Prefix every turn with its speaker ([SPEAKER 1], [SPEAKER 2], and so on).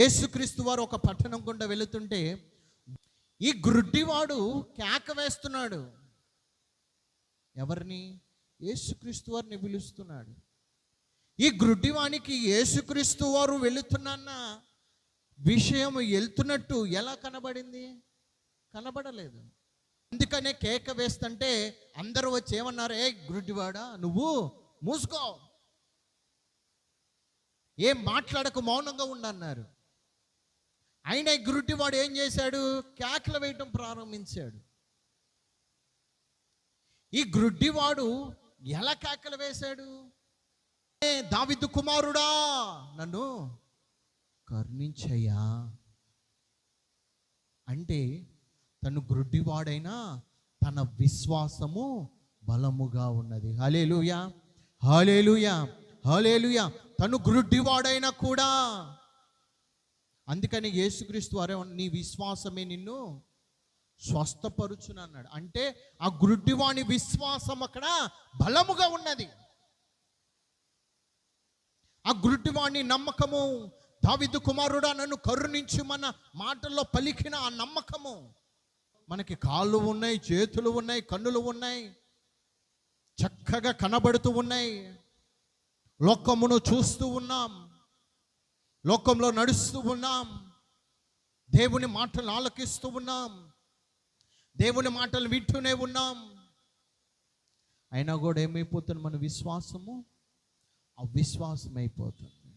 [SPEAKER 1] యేసుక్రీస్తు వారు ఒక పట్టణం గుండా వెళుతుంటే ఈ గ్రుడ్డివాడు కేక వేస్తున్నాడు. ఎవరిని? యేసుక్రీస్తు వారిని పిలుస్తున్నాడు. ఈ గ్రుడ్డివానికి యేసుక్రీస్తు వారు వెళుతున్న విషయం వెళ్తున్నట్టు ఎలా కనబడింది? కనబడలేదు. అందుకనే కేక వేస్తుంటే అందరూ వచ్చి ఏమన్నారు? ఏ గ్రుడ్డివాడా నువ్వు మూసుకో. ఏం మాట్లాడక మౌనంగా ఉండన్నారు అయినా ఈ గురుటివాడు ఏం చేశాడు? కేకలు వేయటం ప్రారంభించాడు. ఈ గ్రుడ్డివాడు ఎలా కేకలు వేశాడు? దావిద్దు కుమారుడా నన్ను కరుణించయ్యా. అంటే తను గ్రుడ్డివాడైనా తన విశ్వాసము బలముగా ఉన్నది. హలేలుయా హలేలుయా హలేలుయా తను గ్రుడ్డివాడైనా కూడా అందుకని యేసుక్రీస్తు వారే నీ విశ్వాసమే నిన్ను స్వస్థపరుచును అన్నాడు. అంటే ఆ గుడ్డివాణి విశ్వాసం అక్కడ బలముగా ఉన్నది. ఆ గుడ్డివాణి నమ్మకము దావిదు కుమారుడా నన్ను కరుణించుమన్న మాటల్లో పలికిన ఆ నమ్మకము. మనకి కాళ్ళు ఉన్నాయి చేతులు ఉన్నాయి కన్నులు ఉన్నాయి చక్కగా కనబడుతూ ఉన్నాయి. లోకమును చూస్తూ ఉన్నాం. లోకంలో నడుస్తూ ఉన్నాం. దేవుని మాటలు ఆలకిస్తూ ఉన్నాం. దేవుని మాటలు వింటూనే ఉన్నాం. అయినా కూడా ఏమైపోతుంది మన విశ్వాసము? అవిశ్వాసం అయిపోతుంది